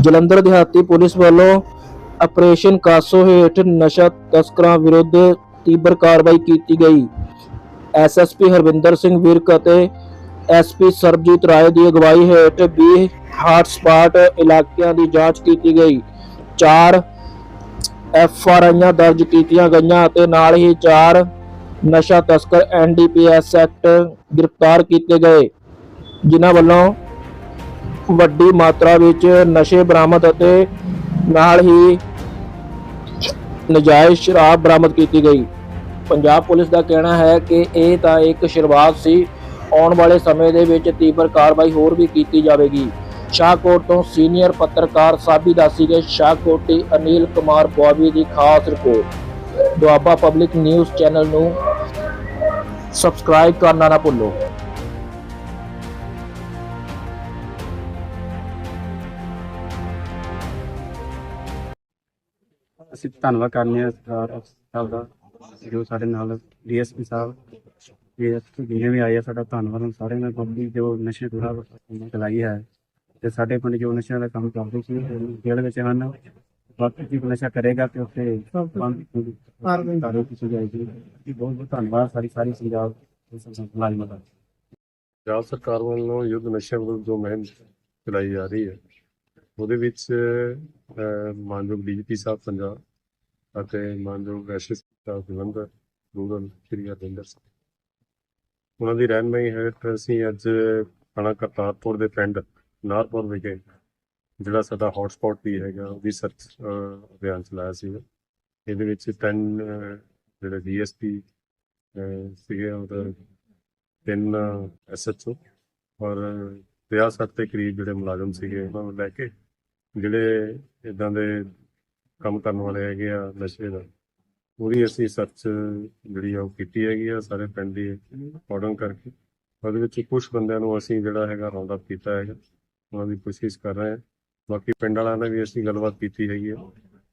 ਜਲੰਧਰ ਦਿਹਾਤੀ ਪੁਲਿਸ ਵੱਲੋਂ operation CASO ਹੇਠ ਨਸ਼ਾ ਤਸਕਰਾਂ ਵਿਰੁੱਧ ਤੀਬਰ ਕਾਰਵਾਈ ਕੀਤੀ ਗਈ। ਐਸਐਸਪੀ ਹਰਵਿੰਦਰ ਸਿੰਘ ਵਿਰਕ ਅਤੇ ਐਸਪੀ ਸਰਬਜੀਤ ਰਾਏ ਦੀ ਅਗਵਾਈ ਹੇਠ 20 ਹਾਟ ਇਲਾਕਿਆਂ ਦੀ ਜਾਂਚ ਕੀਤੀ ਗਈ। ਚਾਰ ਐਫ ਆਰ ਆਈਆਂ ਦਰਜ ਕੀਤੀਆਂ ਗਈਆਂ ਅਤੇ ਨਾਲ ਹੀ ਚਾਰ ਨਸ਼ਾ ਤਸਕਰ ਐਨਡੀਪੀਐਸ ਐਕਟ ਗ੍ਰਿਫਤਾਰ ਕੀਤੇ ਗਏ। ਜਿਨ੍ਹਾਂ ਵੱਲੋਂ ਵੱਡੀ ਮਾਤਰਾ ਵਿੱਚ ਨਸ਼ੇ ਬਰਾਮਦ ਅਤੇ ਨਾਲ ਹੀ ਨਜਾਇਜ਼ ਸ਼ਰਾਬ ਬਰਾਮਦ ਕੀਤੀ ਗਈ। ਪੰਜਾਬ ਪੁਲਿਸ ਦਾ ਕਹਿਣਾ ਹੈ ਕਿ ਇਹ ਤਾਂ ਇੱਕ ਸ਼ੁਰੂਆਤ ਸੀ। ਆਉਣ ਵਾਲੇ ਸਮੇਂ ਦੇ ਵਿੱਚ ਤੀਬਰ ਕਾਰਵਾਈ ਹੋਰ ਵੀ ਕੀਤੀ ਜਾਵੇਗੀ। ਸ਼ਾਹਕੋਟ ਤੋਂ ਸੀਨੀਅਰ ਪੱਤਰਕਾਰ ਸਾਬੀ ਦਾਸੀ ਦੇ ਸ਼ਾਹਕੋਟੀ ਅਨਿਲ ਕੁਮਾਰ ਬੋਬੀ ਦੀ ਖਾਸ report. Doaba public news channel ਨੂੰ ਸਬਸਕ੍ਰਾਈਬ ਕਰਨਾ ਨਾ ਭੁੱਲੋ। ਅਸੀਂ ਧੰਨਵਾਦ ਕਰਨੇ ਆ ਸਰਕਾਰ ਸਾਹਿਬ ਦਾ ਜੋ ਸਾਡੇ ਨਾਲ ਡੀਐਸਪੀ ਸਾਹਿਬ ਡੀਐਸਪੀ ਜਿਹਨੇ ਵੀ ਆਏ ਆ ਸਾਡਾ ਧੰਨਵਾਦ ਉਹਨਾਂ ਸਾਰਿਆਂ ਦਾ ਪਬਲਿਕ ਜੋ ਨਸ਼ੇ ਖਿਲਾਫ ਚਲਾਈ ਹੈ ਤੇ ਸਾਡੇ ਪਿੰਡ ਜੋ ਨਸ਼ਿਆਂ ਦਾ ਕੰਮ ਕਰਦੇ ਸੀ ਉਹ ਜੇਲ੍ਹ ਵਿੱਚ ਹਨ ਬਾਕੀ ਜੀ ਨਸ਼ਾ ਕਰੇਗਾ ਤੇ ਉੱਥੇ ਬੰਦ ਕਾਰਵਾਈ ਕੀਤੀ ਜਾਏਗੀ ਜੀ ਬਹੁਤ ਬਹੁਤ ਧੰਨਵਾਦ ਸਾਰੀ ਸਾਰੀ ਪੰਜਾਬ ਦੇ ਮੁਲਾਜ਼ਮਾਂ ਦਾ। ਪੰਜਾਬ ਸਰਕਾਰ ਵੱਲੋਂ ਯੁੱਧ ਨਸ਼ਿਆਂ ਵਿਰੁੱਧ ਜੋ ਮੁਹਿੰਮ ਚਲਾਈ ਜਾ ਰਹੀ ਹੈ ਉਹਦੇ ਵਿੱਚ ਅਹ, ਮਾਨਯੋਗ ਡੀਜੀਪੀ ਸਾਹਿਬ ਪੰਜਾਬ ਅਤੇ ਮਾਨਯੋਗ ਐਸਐਸਪੀ ਸਾਹਿਬ ਜਲੰਧਰ ਰੂਰਲ ਸ਼੍ਰੀ ਹਰਵਿੰਦਰ ਸਿੰਘ। ਉਹਨਾਂ ਦੀ ਰਹਿਨਮਾਈ ਹੇਠ ਅਸੀਂ ਅੱਜ ਥਾਣਾ ਕਰਤਾਰਪੁਰ ਦੇ ਪਿੰਡ ਨਾਰਪੁਰ ਵਿਖੇ ਜਿਹੜਾ ਸਾਡਾ ਹੌਟਸਪੌਟ ਵੀ ਹੈਗਾ ਉਹਦੀ ਸਰਚ ਅਭਿਆਨ ਚਲਾਇਆ ਸੀ। ਇਹਦੇ ਵਿੱਚ ਤਿੰਨ ਅਹ, ਜਿਹੜੇ ਡੀਐਸਪੀ ਸੀਗੇ ਔਰ ਤਿੰਨ ਐਸਐਚਓ ਔਰ 50 60 ਦੇ ਕਰੀਬ ਜਿਹੜੇ ਮੁਲਾਜ਼ਮ ਸੀਗੇ ਉਹਨਾਂ ਨੂੰ ਲੈ ਕੇ ਜਿਹੜੇ ਇਦਾਂ ਦੇ ਕੰਮ ਕਰਨ ਵਾਲੇ ਹੈਗੇ ਆ ਨਸ਼ੇ ਦਾ ਪੂਰੀ ਅਸੀਂ ਸਰਚ ਜਿਹੜੀ ਆ ਉਹ ਕੀਤੀ ਹੈਗੀ ਆ ਸਾਰੇ ਪਿੰਡ ਦੀ ਆਰਡਰ ਕਰਕੇ। ਉਹਦੇ ਵਿੱਚ ਕੁਝ ਬੰਦਿਆਂ ਨੂੰ ਅਸੀਂ ਜਿਹੜਾ ਹੈਗਾ ਰਾਉਂਡ ਅਪ ਕੀਤਾ ਹੈਗਾ, ਉਹਨਾਂ ਦੀ ਕੋਸ਼ਿਸ਼ ਕਰ ਰਹੇ ਹਾਂ ਬਾਕੀ ਪਿੰਡ ਵਾਲਿਆਂ ਨਾਲ ਵੀ ਅਸੀਂ ਗੱਲਬਾਤ ਕੀਤੀ ਹੈਗੀ ਆ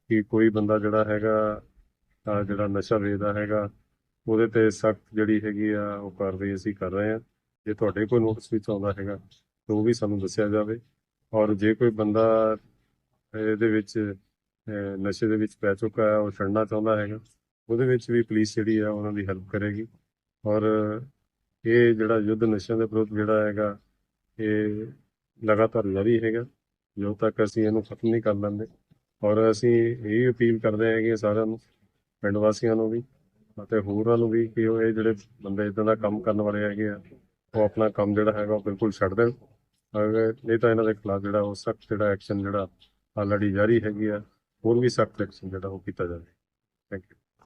ਕਿ ਕੋਈ ਬੰਦਾ ਜਿਹੜਾ ਹੈਗਾ ਜਿਹੜਾ ਨਸ਼ਾ ਵੇਚਦਾ ਹੈਗਾ, ਉਹਦੇ ਤੇ ਸਖਤ ਜਿਹੜੀ ਹੈਗੀ ਆ ਉਹ ਕਾਰਵਾਈ ਅਸੀਂ ਕਰ ਰਹੇ ਹਾਂ ਜੇ ਤੁਹਾਡੇ ਕੋਈ ਨੋਟਿਸ ਵਿੱਚ ਆਉਂਦਾ ਹੈਗਾ, ਤਾਂ ਉਹ ਵੀ ਸਾਨੂੰ ਦੱਸਿਆ ਜਾਵੇ। ਔਰ ਜੇ ਕੋਈ ਬੰਦਾ ਇਹਦੇ ਵਿੱਚ ਨਸ਼ੇ ਦੇ ਵਿੱਚ ਪੈ ਚੁੱਕਾ ਹੈ, ਉਹ ਛੱਡਣਾ ਚਾਹੁੰਦਾ ਹੈਗਾ। ਉਹਦੇ ਵਿੱਚ ਵੀ ਪੁਲਿਸ ਜਿਹੜੀ ਆ, ਉਹਨਾਂ ਦੀ ਹੈਲਪ ਕਰੇਗੀ। ਔਰ ਇਹ ਜਿਹੜਾ ਯੁੱਧ ਨਸ਼ਿਆਂ ਦੇ ਵਿਰੁੱਧ ਜਿਹੜਾ ਹੈਗਾ, ਇਹ ਲਗਾਤਾਰ ਜਾਰੀ ਹੈਗਾ। ਜਦੋਂ ਤੱਕ ਅਸੀਂ ਇਹਨੂੰ ਖਤਮ ਨਹੀਂ ਕਰ ਲੈਂਦੇ। ਔਰ ਅਸੀਂ ਇਹ ਅਪੀਲ ਕਰਦੇ ਹੈਗੇ ਸਾਰਿਆਂ ਨੂੰ, ਪਿੰਡ ਵਾਸੀਆਂ ਨੂੰ ਵੀ ਅਤੇ ਹੋਰਾਂ ਨੂੰ ਵੀ ਕਿ ਉਹ ਇਹ ਜਿਹੜੇ ਬੰਦੇ ਇਦਾਂ ਦਾ ਕੰਮ ਕਰਨ ਵਾਲੇ ਹੈਗੇ ਆ, ਉਹ ਆਪਣਾ ਕੰਮ ਜਿਹੜਾ ਹੈਗਾ ਉਹ ਬਿਲਕੁਲ ਛੱਡ ਦੇਣ। ਅਗਰ ਨਹੀਂ ਤਾਂ ਇਹਨਾਂ ਦੇ ਖਿਲਾਫ ਜਿਹੜਾ ਉਹ ਸਖਤ ਜਿਹੜਾ ਐਕਸ਼ਨ ਜਿਹੜਾ ਆ ਲੜੀ ਜਾਰੀ ਹੈਗੀ ਆ, ਹੋਰ ਵੀ ਸਖਤ ਐਕਸ਼ਨ ਜਿਹੜਾ ਉਹ ਕੀਤਾ ਜਾਵੇ। Thank you